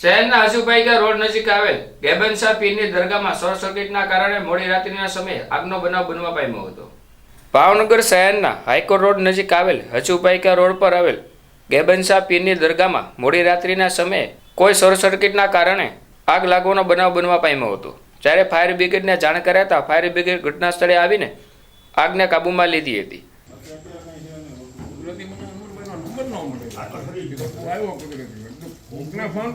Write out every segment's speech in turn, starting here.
શહેરના હસુભાઈગા રોડ નજીક આવેલ ગેબનશાહ પીરની દરગાહમાં શોર્ટ સર્કિટના કારણે મોડી રાત્રિના સમયે આગનો બનાવ બનવા પામ્યો હતો. ભાવનગર શહેરના હાઈકોર્ટ રોડ નજીક આવેલ હસુપાઈકા રોડ પર આવેલ ગેબનશાહ પીરની દરગાહમાં મોડી રાત્રિના સમયે કોઈ શોર્ટ સર્કિટના કારણે આગ લાગવાનો બનાવ બનવા પામ્યો હતો. જ્યારે ફાયર બ્રિગેડને જાણ કરાતા ફાયર બ્રિગેડ ઘટના સ્થળે આવીને આગને કાબૂમાં લીધી હતી. ન આવ્યો કુદરતી કોકને ફોન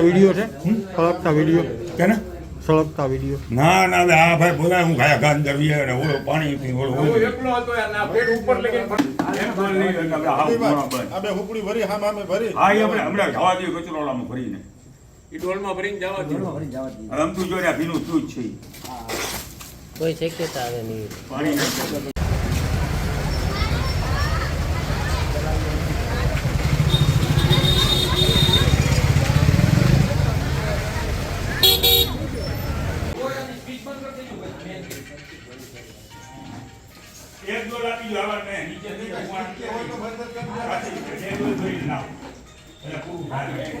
વીડિયો છે. ફળકતા વીડિયો. કેને? સળગતા વીડિયો. ના ના હવે આ ભાઈ બોલાય હું ખાયા ગાન દરવીએ અને ઓલો પાણી પી ઓલો ઓલો એકલો હતો યાર ના પેટ ઉપર લગીને આપણે હુકડી ભરી હા મામે ભરી. હા એ આપણે હમણાં જવા દઈએ કચરોલામાં ભરીને. ઈ ડોલમાં ભરીને જવા દો હવે આમ તું જો ને આ ભીનું તું જ છે. કોઈ શક્યતા આવે નહીં. પાણી ડોલ આપી દો, આવા મેં નીચે બંદર ડોલ ભરીને લાવો. એટલે પૂરું થાય.